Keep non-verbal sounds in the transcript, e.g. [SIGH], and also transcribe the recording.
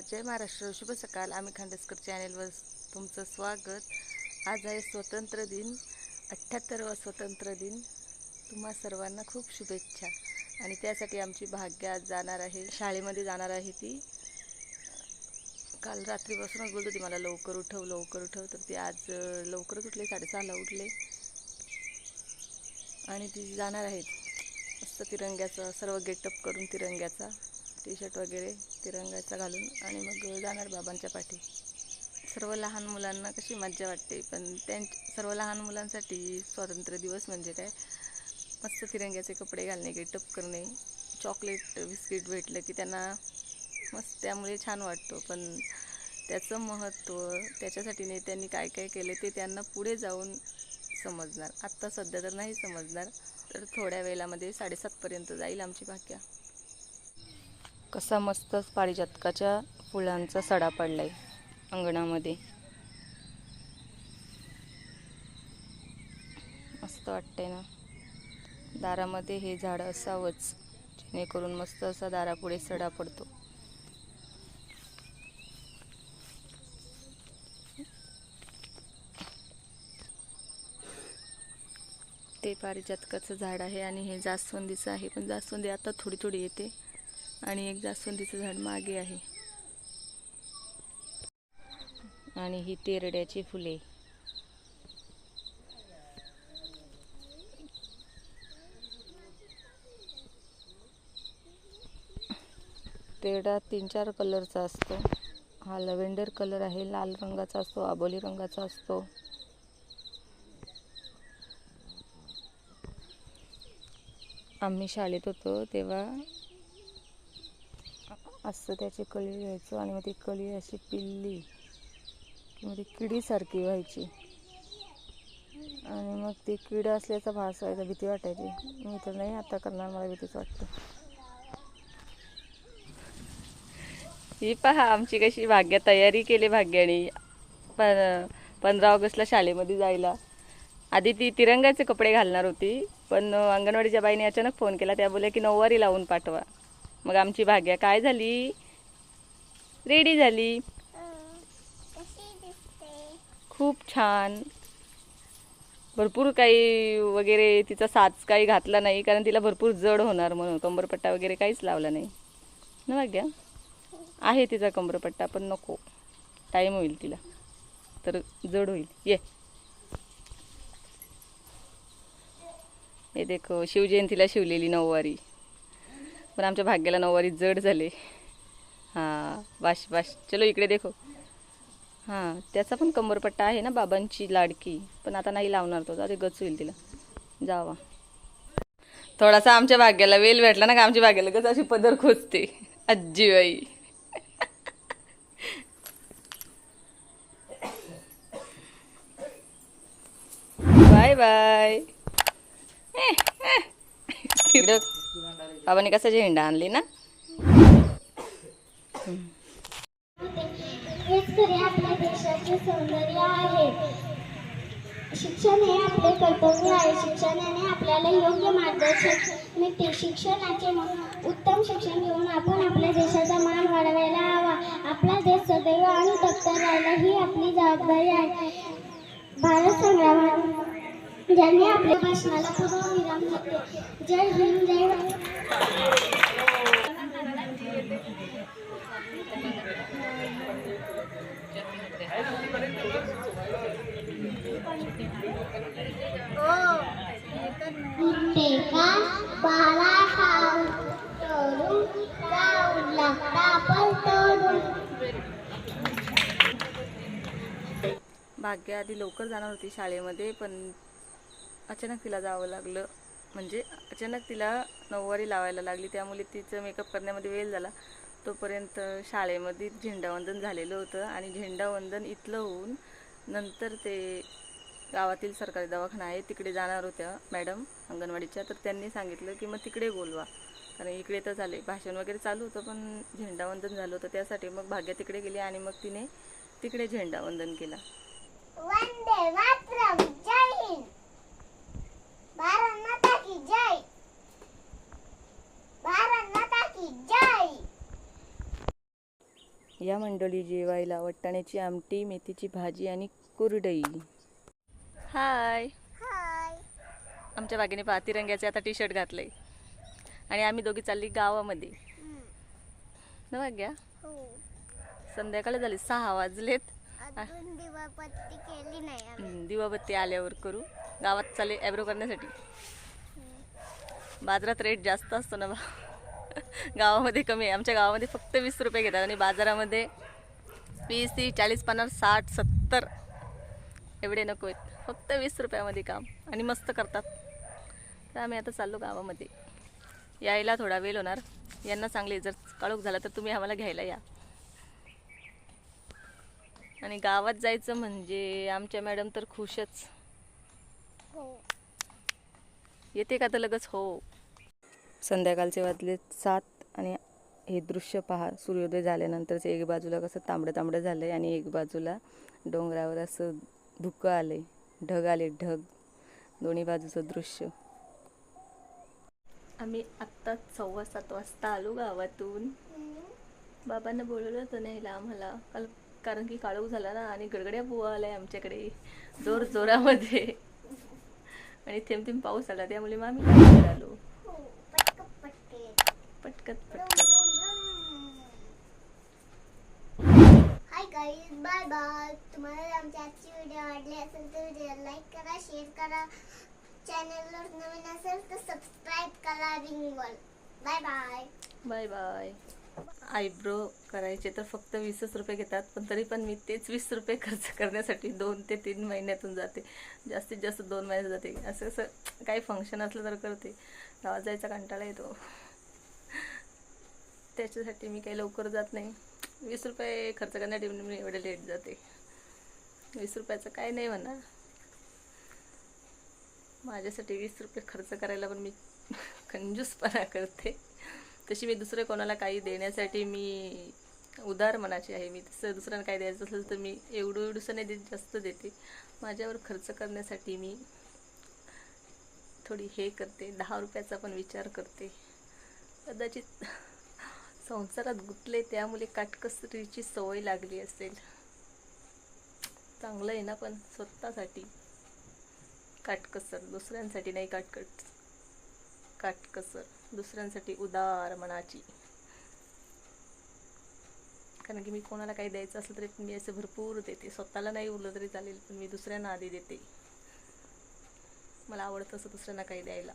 नमस्कार जय महाराष्ट्र. शुभ सकाळ आम्ही खांडेसकर चॅनेलवर तुमचं स्वागत. आज आहे स्वतंत्र दिन अठ्ठ्याहत्तरवा स्वतंत्र दिन. तुम्हा सर्वांना खूप शुभेच्छा. आणि त्यासाठी आमची भाग्य आज जाणार आहे. शाळेमध्ये जाणार आहे ती. काल रात्रीपासूनच बोलत होती मला लवकर उठव लवकर उठव. तर ती आज लवकरच उठले साडेसहाला उठले. आणि ती जाणार आहेत मस्त तिरंग्याचा सर्व गेटअप करून तिरंग्याचा. टी शर्ट वगैरे तिरंगाचा घालून आणि मग जाणार बाबांच्या पाठी. सर्व लहान मुलांना कशी मज्जा वाटते पण त्यां सर्व लहान मुलांसाठी स्वातंत्र्य दिवस म्हणजे काय? मस्त तिरंग्याचे कपडे घालणे गेटअप करणे चॉकलेट बिस्किट भेटलं की त्यांना मस्त त्यामुळे छान वाटतो. पण त्याचं महत्त्व त्याच्यासाठी नेत्यांनी काय काय केले ते त्यांना पुढे जाऊन समजणार. आत्ता सध्या तर नाही समजणार तर थोड्या वेळामध्ये साडेसातपर्यंत जाईल आमची भाग्या. कसा मस्तच पारिजातकाच्या फुलांचा सडा पडला आहे अंगणामध्ये. मस्त वाटतंय ना. दारामध्ये हे झाड असावंच जेणेकरून मस्त असा दारापुढे सडा पडतो. ते पारिजातकाचं झाड आहे आणि हे जास्वंदीचं आहे पण जास्वंदी आता थोडी थोडी येते. आणि एक जास्वंदीचं झाड मागे आहे. आणि ही तेरड्याची फुले. तेरडा तीन चार कलरचा असतो. हा लव्हेंडर कलर आहे लाल रंगाचा असतो आबोली रंगाचा असतो. आम्ही शाळेत होतो तेव्हा असं त्याची कळी घ्यायचो आणि मग ती कळी अशी पिल्ली की मग ती किडीसारखी व्हायची. आणि मग ती किड असल्याचा भास व्हायचा भीती वाटायची. मी तर नाही आता करणार मला भीतीच वाटतं. ही पहा आमची कशी भाग्य तयारी केली भाग्याने. पण पंधरा ऑगस्टला शाळेमध्ये जायला. आधी ती तिरंगाचे कपडे घालणार होती पण अंगणवाडीच्या बाईने अचानक फोन केला त्या बोलल्या की नऊवारी लावून पाठवा. मग आमची भाग्या काय झाली? रेडी झाली. खूप छान. भरपूर काही वगैरे तिचा साच काही घातला नाही कारण तिला भरपूर जड होणार म्हणून. कंबरपट्टा वगैरे काहीच लावला नाही. ना भाग्या? आहे तिचा कंबरपट्टा पण नको. टाईम होईल तिला. तर जड होईल. ये. हे देखो शिवजयंतीला शिवलेली नऊवारी. पण आमच्या भाग्याला नऊवारी जड झाले. हां बाश बाश चलो इकडे देखो. हां त्याचा पण कंबरपट्टा आहे ना बाबांची लाडकी. पण आता नाही लावणार तो. ते गच होईल तिला. जावा. थोडासा आमच्या भाग्याला वेल भेटला ना का? आमच्या भाग्याला गच अशी पदर खोचते. आजीबाई बाय बाय. बाबांनी कसा झेंडा आणली ना? देशाचे सौंदर्य आहे. शिक्षण हे आपले कर्तव्य आहे. शिक्षणाने आपल्याला योग्य मार्गदर्शन मिळते. शिक्षणाचे उत्तम शिक्षण घेऊन आपण आपल्या देशाचा मान वाढवायला हवा. आपला देश सदैव आणि तत्पर राहायला ही आपली जबाबदारी आहे. भारत संग्रामात ज्यांनी आपल्या भाषणाला पूर्वविराम घेतले. जय हिंद जय भाग्य आधी लवकर जाणार होती शाळेमध्ये पण अचानक तिला जावं लागलं. म्हणजे अचानक तिला नऊवारी लावायला लागली. त्यामुळे तिचं मेकअप करण्यामध्ये वेळ झाला. तोपर्यंत शाळेमध्ये झेंडावंदन झालेलं होतं आणि झेंडावंदन इथलं होऊन नंतर ते गावातील सरकारी दवाखाना आहे. तिकडे जाणार होत्या मॅडम अंगणवाडीच्या. तर त्यांनी सांगितलं की मग तिकडे बोलवा. कारण इकडे तर झाले भाषण वगैरे चालू होतं पण झेंडावंदन झालं होतं. त्यासाठी मग भाग्या तिकडे गेली आणि मग तिने तिकडे झेंडावंदन केला. वंदे जय हिंद भारत माता की जय. भारत माता की जय. या मंडळी जेवायला वट्टाण्याची आमटी मेथीची भाजी आणि कुरडई. हाय. हाय. आमच्या बागेने पहा तिरंग्याचे आता टी शर्ट घातले. आणि आम्ही दोघी चालली गावामध्ये. ना भाग्या हो. संध्याकाळ झाली सहा वाजलेत. अजून दिवापत्ती केली नाही दिवाबत्ती आल्यावर करू. गावात चालले ॲब्रो करण्यासाठी. बाजारात रेट जास्त असतो ना बा. गावामध्ये कमी आहे. आमच्या गावामध्ये फक्त वीस रुपये घेतात आणि बाजारामध्ये वीस तीस चाळीस पन्नास साठ सत्तर एवढे नको आहेत. फक्त वीस रुपयामध्ये काम आणि मस्त करतात. तर आम्ही आता चाललो गावामध्ये. यायला थोडा वेळ होणार. यांना चांगले जर काळोख झाला तर तुम्ही आम्हाला घ्यायला या. आणि गावात जायचं म्हणजे आमच्या मॅडम तर खुशच. हो येते का तर लगेच? हो. संध्याकाळचे वाजले सात आणि हे दृश्य पहा. सूर्योदय झाल्यानंतरच एक बाजूला कसं तांबडं तांबडं झालं आहे आणि एक बाजूला डोंगरावर असं धुकं आलं आहे ढग आले ढग. दोन्ही बाजूचं दृश्य. आम्ही आत्ता सव्वा सात वाजता आलो गावातून. बाबांना बोलवलं होतं न्यायला आम्हाला. काल कारण की काळोख झाला ना आणि गडगड्या बुवा आलाय आमच्याकडे. जोर जोरामध्ये. आणि थेंब थेंब पाऊस आला. त्यामुळे मग आम्ही आलो. पटकत पटकत हाय गाईज बाय बाय तुम्हाला आमची आजची व्हिडिओ आवडली असेल तर व्हिडिओ लाईक करा शेअर करा. चॅनलवर नवीन असेल तर सबस्क्राईब करा रिंगवर bye bye bye bye eyebrow करायचे तर फक्त वीसच रुपये घेतात पण तरी पण मी तेच वीस रुपये खर्च करण्यासाठी दोन ते तीन महिन्यातून जाते. जास्तीत जास्त दोन महिन्यात जाते. असं असं काही फंक्शन असलं तर करते. गावात जायचा कंटाळा येतो. त्याच्यासाठी मी काही लवकर जात नाही. वीस रुपये खर्च करण्यासाठी मी एवढे लेट जाते. वीस रुपयाचं काय नाही म्हणा. माझ्यासाठी वीस रुपये खर्च करायला पण मी [LAUGHS] कंजूसपणा करते. तशी मी दुसरं कोणाला काही देण्यासाठी मी उदार मनाची आहे. मी तसं दुसऱ्यांना काही द्यायचं असेल तर मी एवढं एवढंसं नाही देत जास्त देते. माझ्यावर खर्च करण्यासाठी मी थोडी हे करते. दहा रुपयाचा पण विचार करते. कदाचित संसारात गुंतले त्यामुळे काटकसरीची सवय लागली असेल. चांगलं आहे ना पण स्वतःसाठी. काटकसर दुसऱ्यांसाठी नाही काटकट काटकसर दुसऱ्यांसाठी उदार मनाची. कारण की मी कोणाला काही द्यायचं असलं तरी मी असं भरपूर देते. स्वतःला नाही उरलं तरी चालेल पण मी दुसऱ्यांना आधी देते. मला आवडतं असं दुसऱ्यांना काही द्यायला.